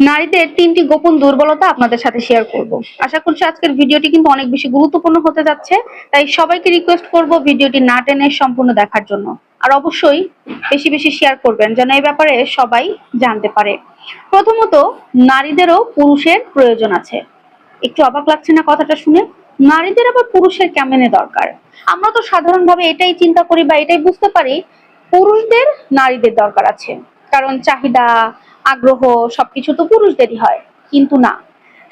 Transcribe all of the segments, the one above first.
নারীদের তিনটি গোপন দুর্বলতা আপনাদের সাথে শেয়ার করব। আশা করছি আজকের ভিডিওটি কিন্তু অনেক বেশি গুরুত্বপূর্ণ হতে যাচ্ছে, তাই সবাইকে রিকোয়েস্ট করব ভিডিওটি না টেনে সম্পূর্ণ দেখার জন্য। আর অবশ্যই বেশি বেশি শেয়ার করবেন, যেন এই ব্যাপারে সবাই জানতে পারে। প্রথমত, নারীদেরও পুরুষের প্রয়োজন আছে। একটু অবাক লাগছে না কথাটা শুনে? নারীদের আবার পুরুষের কেমনে দরকার? আমরা তো সাধারণভাবে এটাই চিন্তা করি বা এটাই বুঝতে পারি, পুরুষদের নারীদের দরকার আছে। কারণ চাহিদা আগ্রহ, সবকিছু তো পুরুষদেরই হয়, কিন্তু না।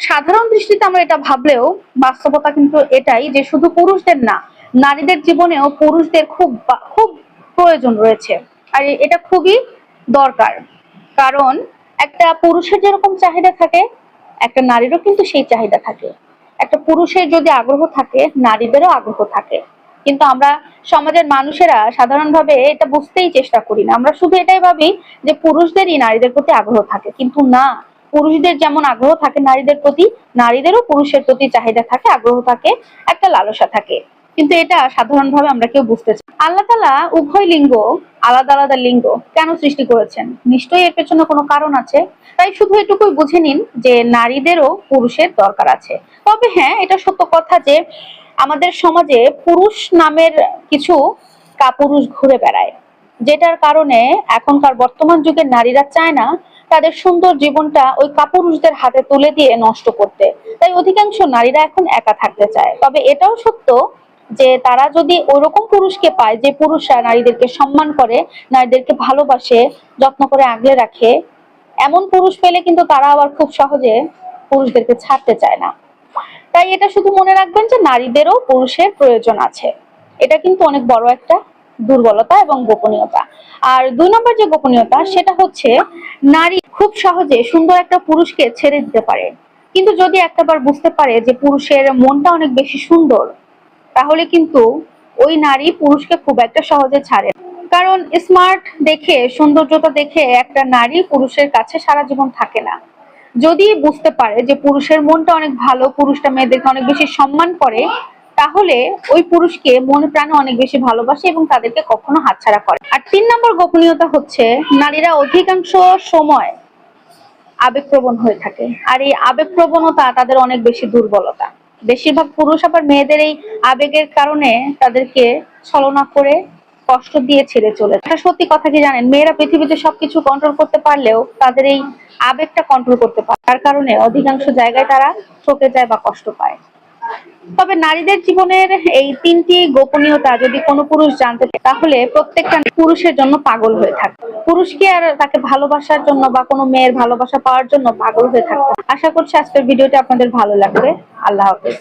সাধারণ দৃষ্টিতে আমরা এটা ভাবলেও বাস্তবতা কিন্তু এটাই যে শুধু পুরুষদের না, নারীদের জীবনেও পুরুষদের খুব খুব প্রয়োজন রয়েছে। আর এটা খুবই দরকার। কারণ একটা পুরুষের যেরকম চাহিদা থাকে, একটা নারীরও কিন্তু সেই চাহিদা থাকে। একটা পুরুষের যদি আগ্রহ থাকে, নারীদেরও আগ্রহ থাকে। কিন্তু আমরা সমাজের মানুষেরা সাধারণভাবে এটা বুঝতেই চেষ্টা করি না। আমরা শুধু এটাই ভাবি যে পুরুষদেরই নারীদের প্রতি আগ্রহ থাকে। কিন্তু না, পুরুষদের যেমন আগ্রহ থাকে নারীদের প্রতি, নারীদেরও পুরুষের প্রতি চাহিদা থাকে, আগ্রহ থাকে, একটা লালসা থাকে। কিন্তু এটা সাধারণভাবে আমরা কেউ বুঝতে চাই আল্লাহ তালা উভয় লিঙ্গ, আলাদা আলাদা লিঙ্গ কেন সৃষ্টি করেছেন? নিশ্চয়ই এর পেছনে কোনো কারণ আছে। তাই শুধু এটুকুই বুঝে নিন যে নারীদেরও পুরুষের দরকার আছে। তবে হ্যাঁ এটা সত্য কথা যে আমাদের সমাজে পুরুষ নামের কিছু কাপুরুষ ঘুরে বেড়ায়। যেটার কারণে এখনকার বর্তমান যুগের নারীরা চায় না তাদের সুন্দর জীবনটা ওই কাপুরুষদের হাতে তুলে দিয়ে নষ্ট করতে। তাই অধিকাংশ নারীরা এখন একা থাকতে চায়। তবে এটাও সত্য যে তারা যদি ওরকম পুরুষকে পায় যে পুরুষরা নারীদেরকে সম্মান করে, নারীদেরকে ভালোবাসে, যত্ন করে আগলে রাখে, এমন পুরুষ পেলে কিন্তু তারা আবার খুব সহজে পুরুষদেরকে ছাড়তে চায় না। তাই এটা শুধু মনে রাখবেন যে নারীদেরও পুরুষের প্রয়োজন আছে। এটা কিন্তু অনেক বড় একটা দুর্বলতা এবং গোপনীয়তা। আর দুই নম্বর যে গোপনীয়তা, সেটা হচ্ছে নারী খুব সহজে সুন্দর একটা পুরুষকে ছেড়ে দিতে পারে। কিন্তু যদি একটাবার বুঝতে পারে যে পুরুষের মনটা অনেক বেশি সুন্দর তাহলে কিন্তু ওই নারী পুরুষকে খুব একটা সহজে ছাড়ে কারণ স্মার্ট দেখে, সৌন্দর্যতা দেখে একটা নারী পুরুষের কাছে সারা জীবন থাকে না। যদি বুঝতে পারে যে পুরুষের মনটা অনেক ভালো, পুরুষটা মেয়েদেরকে অনেক বেশি সম্মান করে, তাহলে ওই পুরুষকে মনে প্রাণে অনেক বেশি ভালোবাসে এবং তাদেরকে কখনো হাতছাড়া করে আর তিন নম্বর গোপনীয়তা হচ্ছে, নারীরা অধিকাংশ সময় আবেগপ্রবণ হয়ে থাকে। আর এই আবেগপ্রবণতা তাদের অনেক বেশি দুর্বলতা। বেশিরভাগ পুরুষ আবার মেয়েদের এই আবেগের কারণে তাদেরকে ছলনা করে কষ্ট দিয়ে ছেড়ে চলে একটা সত্যি কথা কি জানেন? মেয়েরা পৃথিবীতে সবকিছু কন্ট্রোল করতে পারলেও তাদের এই আবেগটা কন্ট্রোল করতে পারে তার কারণে অধিকাংশ জায়গায় তারা ঠকে যায় বা কষ্ট পায়। তবে নারীদের জীবনের এই তিনটি গোপনীয়তা যদি কোনো পুরুষ জানতে চায়, তাহলে প্রত্যেকটা পুরুষের জন্য পাগল হয়ে থাকে পুরুষকে আর তাকে ভালোবাসার জন্য বা কোনো মেয়ের ভালোবাসা পাওয়ার জন্য পাগল হয়ে থাকবে আশা করছি আজকের ভিডিওটি আপনাদের ভালো লাগবে। আল্লাহ হাফেজ।